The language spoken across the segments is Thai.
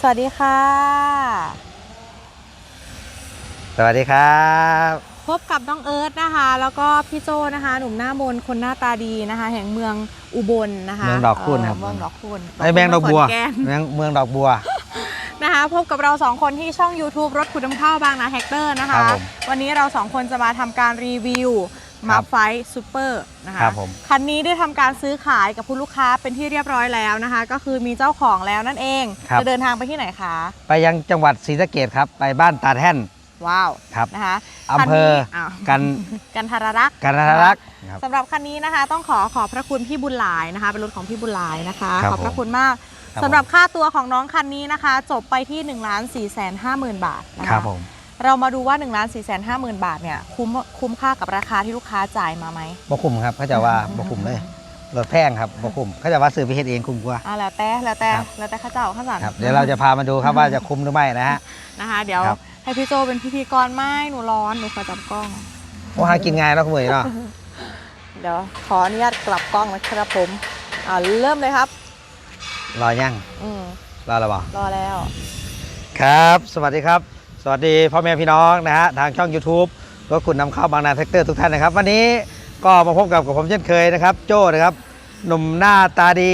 สวัสดีค่ะ สวัสดีครับ พบกับน้องเอิร์ธนะคะ แล้วก็พี่โจนะคะ หนุ่มหน้ามนต์คนหน้าตาดีนะคะ แห่งเมืองอุบลนะคะเมืองดอกคูณครับเเมืองดอกคูณไอแมงดอกบัวขนแก่นเมืองเมืองดอกบัว นะคะพบกับเราสองคนที่ช่อง YouTube รถขุดน้ำข้าวบางนาแฮกเตอร์นะครัคะ บผม วันนี้เราสองคนจะมาทำการรีวิวครั มาบไฟซูเปอร์นะคะครับผมคันนี้ได้ทำการซื้อขายกับผู้ลูกค้าเป็นที่เรียบร้อยแล้วนะคะ ก็คือมีเจ้าของแล้วนั่นเองครับจะเดินทางไปที่ไหนคะ ไปยังจังหวัดศรีสะเกดครับไปบ้านตาแท่นว้าวครับนะคะอำเภอคันนี้อ้าวกันกันทารรักษ์กันทรรักษ์ครับสำหรับคันนี้นะคะ ต้องขอขอบพระคุณพี่บุญหลายนะคะเป็นรถของพี่บุญหลายนะคะครับขอบพระคุณมากครับสำหรับค่าตัวของน้องคันนี้นะคะ จบไปที่1นึ่งล้านสี่แสนห้าหมื่นบาทนะครัคะบผม เรามาดูว่า1นึ่งล้านสี่แสนห้าหมื่นบาทเนี่ยคุ้มคุ้มค่ากับราคาที่ลูกค้าจ่ายมาไหมบ่คุมครับเขาจะว่าบ่คุมเลยรถแพงครับบ่คุมเขาจะว่าซื้อไปเฮ็ดเองคุมกว่าอ่าแล้วแต่แล้วแต่ครับแล้วแต่ข้าเจ้าข้าสันครับเดี๋ยวเราจะพามาดูครับว่าจะคุมหรือไม่นะฮะนะคะ เดี๋ยวครับให้พี่โจเป็นพิธีกรไม่หนูร้อนหนูขอจับกล้องโอ้หากินง่ายเนาะคุณเหมยเนาะเดี๋ยวขออนุญาตกลับกล้องนะครับผมอ่าเริ่มเลยครับ รอยังอืมรอแล้วบ่รอแล้ว ครับ สวัสดีครับส วัสดีพ่อแม่พี่น้องนะฮะทางช่อง YouTube รถคุณนำเข้าบางนาแท็กเตอร์ทุกท่านนะครับ วันนี้ก็มาพบกับกับผมเช่นเคยนะครับ โจ้นะครับหนุ่มหน้าตาดี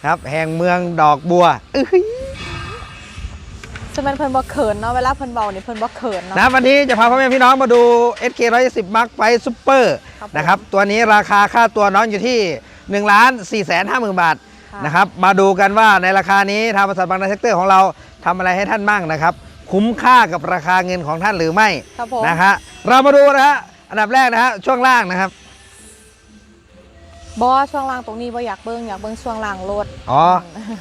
นะครับแห่งเมืองดอกบัวอื้อหือจะเป็นเพิ่นบ่เขินเนาะเวลาเพิ่นเบาเนี่ยเพิ่นบ่เขินเนาะ นะวันนี้จะพาพ่อแม่พี่น้องมาดู SK 110 Mark ไฟซูเปอร์ครับผมนะครับตัวนี้ราคาค่าตัวน้องอยู่ที่1ล้าน4แสน5หมื่นบาทค่ะ นะครับมาดูกันว่าในราคานี้ทางบริษัทบางนาแท็กเตอร์ของเราทำอะไรให้ท่านบ้างนะครับ คุ้มค่ากับราคาเงินของท่านหรือไม่ครับผม นะฮะเรามาดูนะฮะอันดับแรกนะฮะช่วงล่างนะครับบอช่วงล่างตรงนี้บ่อยากเบิ่งอยากเบิ่งช่วงล่างรถ อ๋อ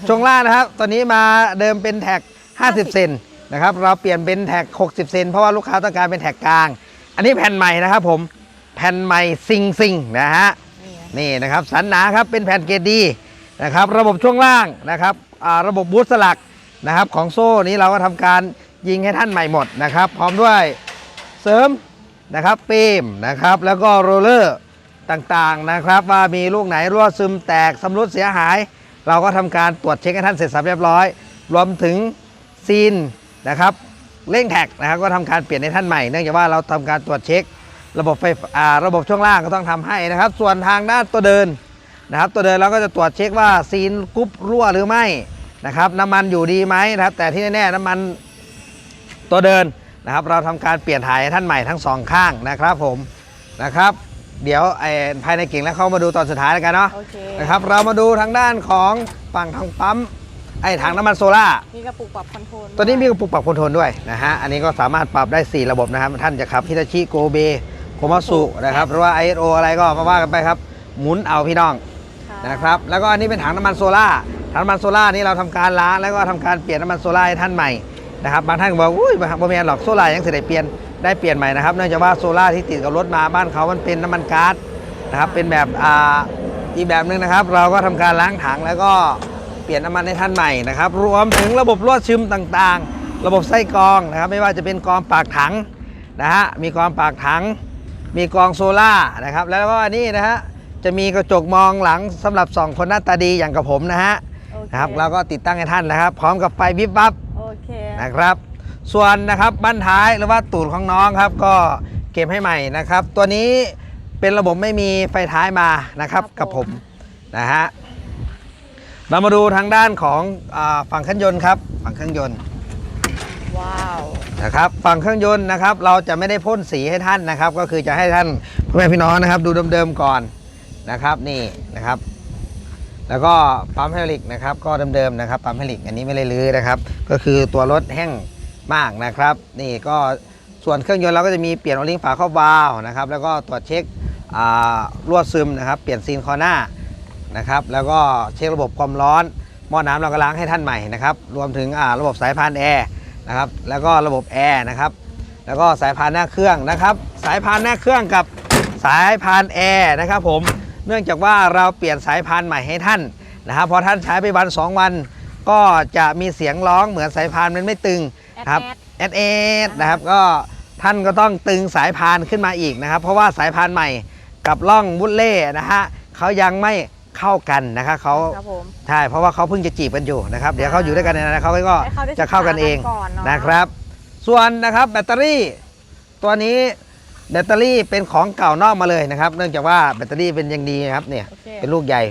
ช่วงล่างนะครับ ตอนนี้มาเดิมเป็นแท็ก50 เซนนะครับเราเปลี่ยนเป็นแท็ก 60 เซนเพราะว่าลูกค้าต้องการเป็นแท็กกลาง อันนี้แผ่นใหม่นะครับผมแผ่นใหม่ซิงซิงนะฮะ นี่ไงนี่นะครับสันหนาครับเป็นแผ่นเกรดดีนะครับระบบช่วงล่างนะครับอ่าระบบบูสต์สลักนะครับของโซ่นี้เราก็ทำการ ยิงให้ท่านใหม่หมดนะครับ พร้อมด้วยเสริมนะครับปีมนะครับ แล้วก็โรลเลอร์ต่างๆนะครับ ว่ามีลูกไหนรั่วซึมแตกสำรุดเสียหาย เราก็ทำการตรวจเช็คให้ท่านเสร็จสับเรียบร้อย รวมถึงซีนนะครับเร่งแท็กนะครับก็ทำการเปลี่ยนให้ท่านใหม่เนื่องจากว่าเราทำการตรวจเช็ค ระบบไฟอ่าระบบช่วงล่างก็ต้องทำให้นะครับ ส่วนทางด้านตัวเดินนะครับ ตัวเดินเราก็จะตรวจเช็คว่าซีนกรุ๊ปรั่วหรือไม่นะครับน้ำมันอยู่ดีไหมนะครับ แต่ที่แน่ๆน้ำมัน ตัวเดินนะครับ เราทำการเปลี่ยนถ่ายให้ท่านใหม่ทั้งสองข้างนะครับผมนะครับ เดี๋ยวไอ้ภายในเก่งแล้วเข้ามาดูตอนสุดท้ายแล้วกันเนาะโอเคนะครับ เรามาดูทางด้านของฝั่งทางปั๊มไอ้ถังน้ำมันโซล่า มีกระปุกปรับคอนโทรลตัวนี้มีกระปุกปรับคอนโทรลด้วยนะฮะ อันนี้ก็สามารถปรับได้ 4 ระบบนะครับ ท่านจะขับฮิตาชิโกเบโคมาสุนะครับ หรือว่า ISO อะไรก็มาว่ากันไปครับ หมุนเอาพี่น้องะนะครับ แล้วก็อันนี้เป็นถังน้ำมันโซล่า ถังน้ำมันโซล่านี่เราทำการล้างแล้วก็ทำการเปลี่ยนน้ำมันโซล่าให้ท่านใหม่ นะครับบางท่านก็บอกอุ้ยบ่แม่นหรอกโซล่ายังเสร็จได้เปลี่ยนได้เปลี่ยนใหม่นะครับเนื่องจากว่าโซล่าที่ติดกับรถมาบ้านเขามันเป็นน้ำมันก๊าซนะครับเป็นแบบอ่าอีกแบบหนึงนะครับ เราก็ทำการล้างถังแล้วก็เปลี่ยนน้ำมันให้ท่านใหม่นะครับ รวมถึงระบบลวดซึมต่างๆ ระบบไส้กรองนะครับ ไม่ว่าจะเป็นกรองปากถังนะฮะมีกรองปากถัง มีกรองโซล่านะครับ แล้วก็อันนี้นะฮะจะมีกระจกมองหลังสำหรับสองคนหน้าตาดีอย่างกับผมนะฮะโอเคนะครับเราก็ติดตั้งให้ท่านนะครับ พร้อมกับไฟวิบวับโอเค นะครับ ส่วนนะครับบั้นท้ายหรือว่าตูดของน้องครับ ก็เก็บให้ใหม่นะครับ ตัวนี้เป็นระบบไม่มีไฟท้ายมานะครับกับผมนะฮะเรามาดูทางด้านของอาฝั่งเครื่องยนต์ครับ ฝั่งเครื่องยนต์ว้าวนะครับฝั่งเครื่องยนต์นะครับ เราจะไม่ได้พ่นสีให้ท่านนะครับ ก็คือจะให้ท่านพ่อแม่พี่น้องนะครับ ดูเดิมๆก่อนนะครับ นี่นะครับ แล้วก็ปั๊มไฮดรอลิกนะครับก็เดิมๆนะครับปั๊มไฮดรอลิกอันนี้ไม่ได้ลื้อนะครับ ก็คือตัวรถแห้งมากนะครับ นี่ก็ส่วนเครื่องยนต์เราก็จะมีเปลี่ยนโอลิงฝาครอบวาล์วนะครับแล้วก็ตรวจเช็ครั่วซึมนะครับ เปลี่ยนซีนคอหน้านะครับ แล้วก็เช็คระบบความร้อนหม้อน้ำเราก็ล้างให้ท่านใหม่นะครับ รวมถึงระบบสายพานแอร์นะครับ แล้วก็ระบบแอร์นะครับ แล้วก็สายพานหน้าเครื่องนะครับ สายพานหน้าเครื่องกับสายพานแอร์นะครับผม เนื่องจากว่าเราเปลี่ยนสายพานใหม่ให้ท่านนะครับพอท่านใช้ไปวัน2วัน ก็จะมีเสียงร้องเหมือนสายพานมันไม่ตึงครับแอดเอดนะครับก็ท่านก็ต้องตึงสายพานขึ้นมาอีกนะครับ เพราะว่าสายพานใหม่กับล่องบุลเล่นะฮะเขายังไม่เข้ากันนะครับเขาครับผมใช่เพราะว่าเขาเพิ่งจะจีบกันอยู่นะครับ เดี๋ยวเขาอยู่ด้วยกันในอนาคตเขาก็ให้เขาได้จะเข้ากันเองศึกษากันก่อนเนอะนะครับ ส่วนนะครับแบตเตอรี่ตัวนี้ แบตเตอรี่เป็นของเก่านอกมาเลยนะครับ เนื่องจากว่าแบตเตอรี่เป็นยังดีนะครับเนี่ยโอเคเป็นลูกใหญ่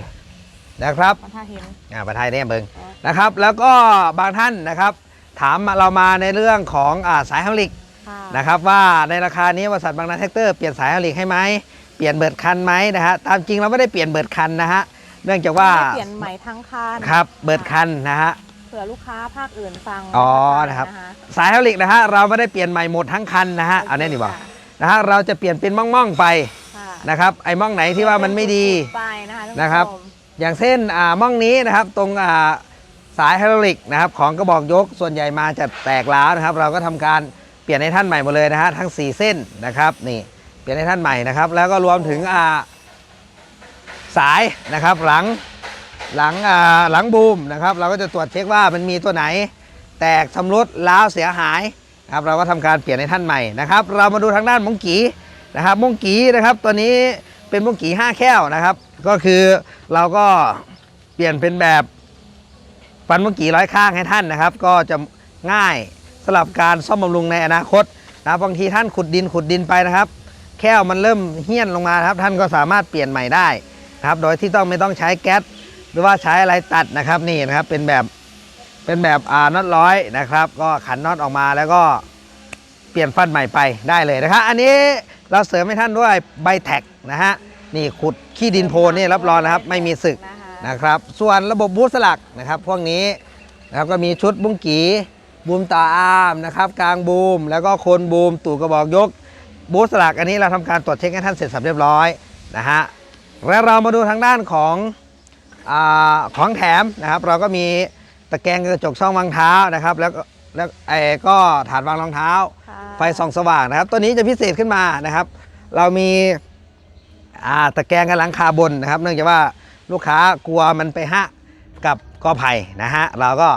นะครับมันถ้าเห็นอ่าประไทยเนี่ยเบิงอ๋อนะครับ แล้วก็บางท่านนะครับ ถามมาเรามาในเรื่องของอาสายไฮดรอลิกค่ะนะครับว่าในราคานี้บริษัทบางนาแท็กเตอร์เปลี่ยนสายไฮดรอลิกให้ไหมเปลี่ยนเบิดคันไหมนะฮะตามจริงเราไม่ได้เปลี่ยนเบิดคันนะฮะเนื่องจากว่าไม่ได้เปลี่ยนใหม่ทั้งคันครับเบิดคันนะฮะเผื่อลูกค้าภาคอื่นฟังอ๋อไม่นะครับเข้าใจสายไฮดรอลิกนะฮะเราไม่ได้เปลี่ยนใหม่หมดทั้งคันนะฮะเอาแน่ดีกว่าค่ะ นะฮะเราจะเปลี่ยนเป็นม่องๆไปค่ะนะครับ ไอ้ม่องไหนที่ว่ามันไม่ดี ไปนะคะท่านผู้ชมนะครับ อย่างเช่นอ่าม่องนี้นะครับตรงอ่าสายไฮดรอลิกนะครับของกระบอกยกส่วนใหญ่มาจะแตกร้าวนะครับ เราก็ทำการเปลี่ยนให้ท่านใหม่หมดเลยนะฮะทั้ง 4 เส้นนะครับนี่เปลี่ยนให้ท่านใหม่นะครับ แล้วก็รวมถึงอ่าสายนะครับหลังหลังอ่าหลังบูมนะครับ เราก็จะตรวจเช็คว่ามันมีตัวไหน แตกชำรุดล้าวเสียหาย นะครับเราก็ทำการเปลี่ยนให้ท่านใหม่นะครับ เรามาดูทางด้านมงกีนะครับมงกีนะครับตัวนี้เป็นมงกี5แก้วนะครับ ก็คือเราก็เปลี่ยนเป็นแบบฟันมงกีร้อยข้างให้ท่านนะครับ ก็จะง่ายสำหรับการซ่อมบำรุงในอนาคตนะบางทีท่านขุดดินขุดดินไปนะครับ แก้วมันเริ่มเหี้ยนลงมาครับ ท่านก็สามารถเปลี่ยนใหม่ได้นะครับ โดยที่ต้องไม่ต้องใช้แก๊สหรือว่าใช้อะไรตัดนะครับนี่นะครับเป็นแบบ เป็นแบบอ่าน็อตร้อยนะครับ ก็ขันน็อตออกมาแล้วก็เปลี่ยนฟันใหม่ไปได้เลยนะครับ อันนี้เราเสริมให้ท่านด้วยใบแท็กนะฮะนี่ขุดขี้ดินโพนนี่รับรองนะครับ ไม่มีสึกนะครับ ส่วนระบบบูสสลักนะครับ พวกนี้นะครับก็มีชุดบุ้งกีบูมตาอาร์มนะครับกลางบูม แล้วก็โคนบูมตู่กระบอกยก บูสสลักอันนี้เราทำการตรวจเช็คให้ท่านเสร็จสับเรียบร้อยนะฮะแล้วเรามาดูทางด้านของอของแถมนะครับ เราก็มี ตะแกรงกระจกช่องวางเท้านะครับ แล้วก็แล้วไอ้ก็ฐานวางรองเท้าค่ะไฟส่องสว่างนะครับ ตัวนี้จะพิเศษขึ้นมานะครับ เรามีอ่าตะแกรงกับหลังคาบนนะครับ เนื่องจากว่าลูกค้ากลัวมันไปหะกับกอไผ่นะฮะเราก็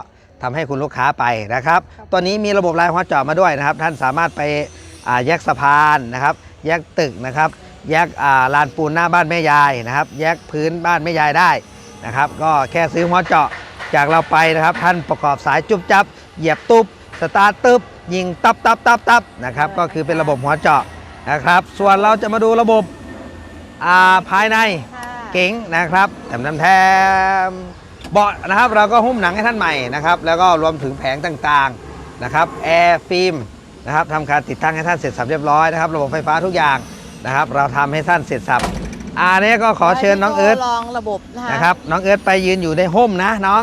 ทำให้คุณลูกค้าไปนะครับ ตัวนี้มีระบบลายหัวเจาะมาด้วยนะครับ ท่านสามารถไปอ่าแยกสะพานนะครับ แยกตึกนะครับ แยกอ่าลานปูนหน้าบ้านแม่ยายนะครับ แยกพื้นบ้านแม่ยายได้นะครับ ก็แค่ซื้อหัวเจาะ จากเราไปนะครับ ท่านประกอบสายจุบจับ เหยียบตุบสตาร์ทตึบยิงตับตับตับตับนะครับ ก็คือเป็นระบบหัวเจาะนะครับ ส่วนเราจะมาดูระบบอ่าภายในค่ะเก๋งนะครับแถมแถมแถมเบาะนะครับเราก็หุ้มหนังให้ท่านใหม่นะครับ แล้วก็รวมถึงแผงต่างๆนะครับแอร์ฟิล์มนะครับทำการติดตั้งให้ท่านเสร็จสับเรียบร้อยนะครับ ระบบไฟฟ้าทุกอย่างนะครับ เราทำให้ท่านเสร็จสับอันนี้ก็ขอเชิญน้องเอิร์ธลองระบบนะคะนะครับ น้องเอิร์ธไปยืนอยู่ในห่มนะน้อง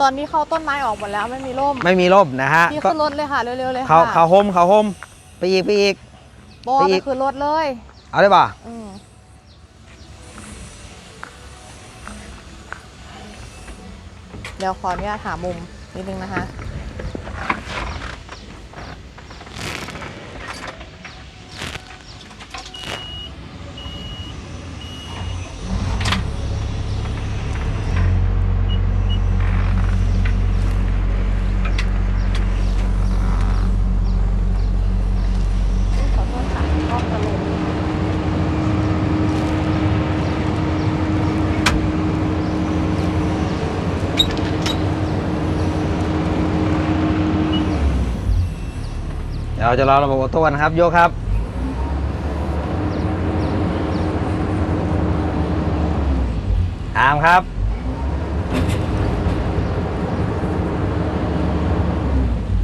ตอนนี้เขาต้นไม้ออกหมดแล้วไม่มีร่มไม่มีร่มนะฮะพี่ก็ขึ้นรถเลยค่ะเร็วๆเลยเขาค่ะเขาห่มเขาห่มไปอีกไปอีกบอไปไปอีกขึ้นรถเลย เอาได้ป่ะอืมเดี๋ยวขออนุญาตหามุมนิดนึงนะคะ ขอโทษค่ะกล้องจะลง เราจะรอระบบออโต้นะครับ โยกครับ อามครับ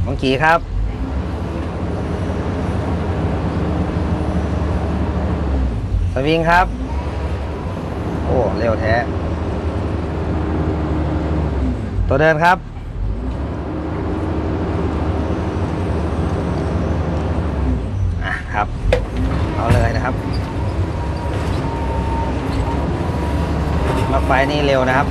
มังกีครับสวิงครับ โอ้ เร็วแท้ ตัวเดินครับ อะครับ เลยนะครับล็อกไฟนี่เร็วนะครับ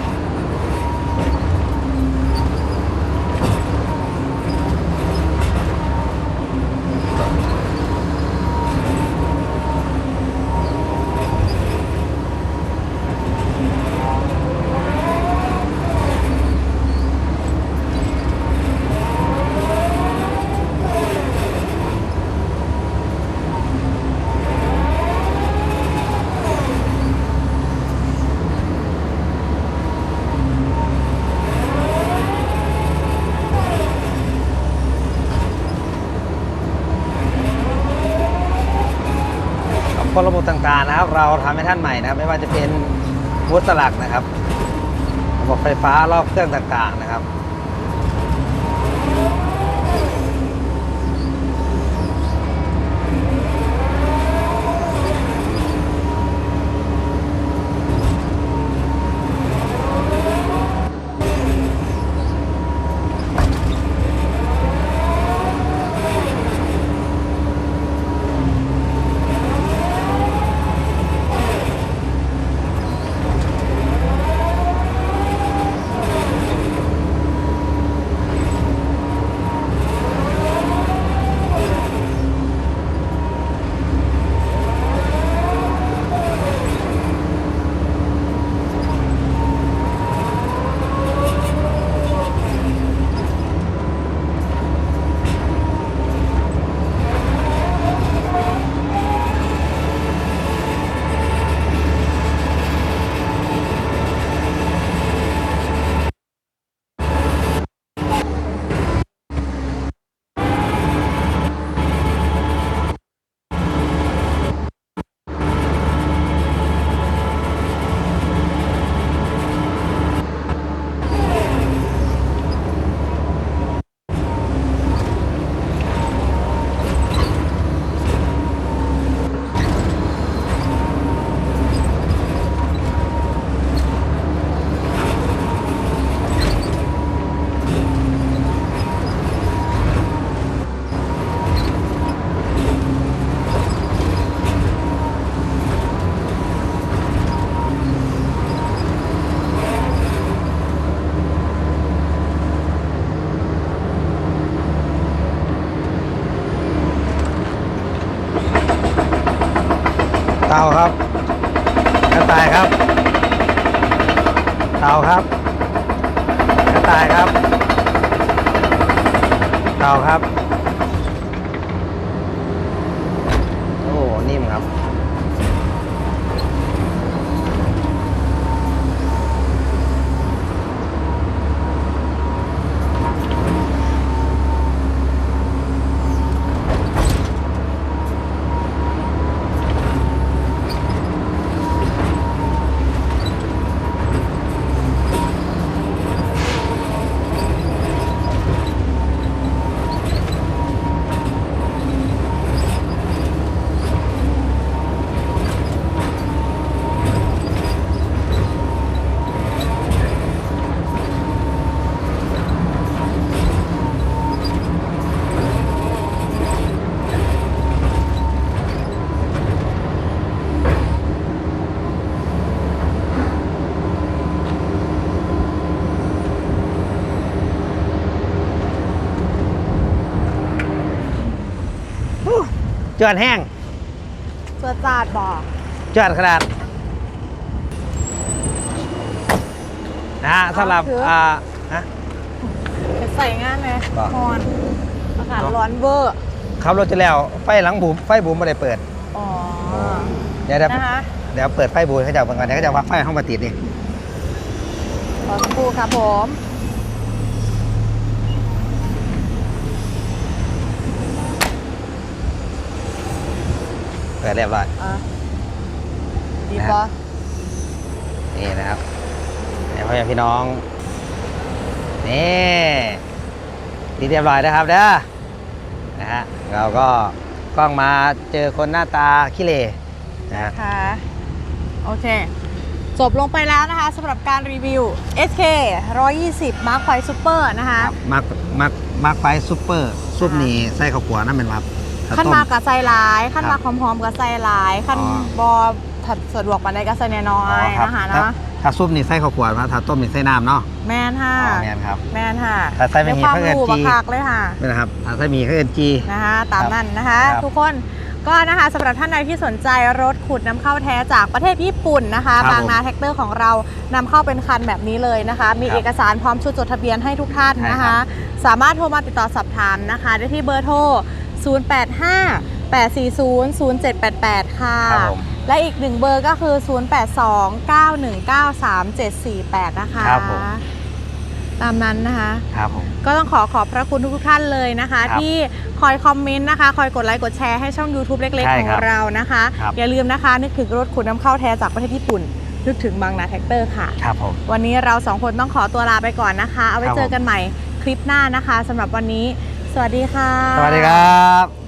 คนระบบต่างๆนะครับ เราทำให้ท่านใหม่นะครับ ไม่ว่าจะเป็นวุ้สลักนะครับระบบไฟฟ้ารอบเครื่องต่างๆนะครับ ตาครับ กระต่ายครับ เตาครับ กระต่ายครับ เตาครับ โอ้ นิ่มครับ จวนแห้งเสื้อจาดบอกจวดขนาดนะฮะสำหรับอ่าฮะจะใส่งานไหมบอกฮอนอากาศร้อนเวอร์ขับรถจะแล้ว ไฟหลังบุมไฟบุมไม่ได้เปิดอ๋อเดี๋ยวเดี๋ยวนะคะเดี๋ยวเปิดไฟบูมเขาจะเอาเปิดก่อนเดี๋ยวเขาจะวักไฟห้องมาติดนี่ขอสักครู่ครับผม ปิดเรียบร้อย อะดีนะปะนี่นะครับเดี๋ยวพ่อแม่พี่น้อง นี่ดีเรียบร้อยนะครับเด้อนะฮะ เราก็กล้องมาเจอคนหน้าตาขี้เหร่นะฮะ ค่ะ โอเค จบลงไปแล้วนะคะสำหรับการรีวิว SK 120 Mark II Super นะคะครับมักมักมักไฟซูเปอร์ซุปนี่ใส่ข้าวขัวนั่นเป็นครับ ข้าวขั้นต้มมากับไส้ร้ายขั้นครัมาบหอมๆกับไส้ร้ายขั้นอ๋อบอถัดสะดวกปานใดก็ใส่น้อยๆครับนะคะถ้าเนาะถ้าซุปนี่ใส่ข้าวขัวนะถ้าต้มนี่ใส่น้ำเนาะแมนค่ะอ๋อแม่นครับแมนค่ะถ้าใส่ไม่ในมีความก็เกินรู้จีบักคักเลยค่ะนี่นะครับถ้าใส่หมีก็เอ็นจีนะคะตามนั้นนะคะครับทุกคนก็นะคะสำหรับท่านใดที่สนใจรถขุดนำเข้าแท้จากประเทศญี่ปุ่นนะคะครับบางนาแท็กเตอร์ของเรานำเข้าเป็นคันแบบนี้เลยนะคะ มีครับเอกสารพร้อมชุดจดทะเบียนให้ทุกท่านนะใช่ครัคะบสามารถโทรมาติดต่อสอบถามนะคะ ได้ที่เบอร์โทร 085 840 0788 ค่ะและอีกหนึ่งเบอร์ก็คือ 082 9193 748 นะคะ ครับผม ตามนั้นนะคะ ครับผม ก็ต้องขอขอบพระคุณทุกท่านเลยนะคะคที่คอยคอมเมนต์นะคะ คอยกดไลค์กดแชร์ให้ช่อง YouTube เล็กๆของเรานะคะคอย่าลืมนะคะ นึกถึงรถขุนน้ำเข้าแท้จากประเทศญี่ปุ่น นึกถึงบางนาแท็กเตอร์ค่ะ ครับผม วันนี้เราสองคนต้องขอตัวลาไปก่อนนะคะ เอาไว้เจอกันใหม่คลิปหน้านะคะสำหรับวันนี้ สวัสดีค่ะ สวัสดีครับ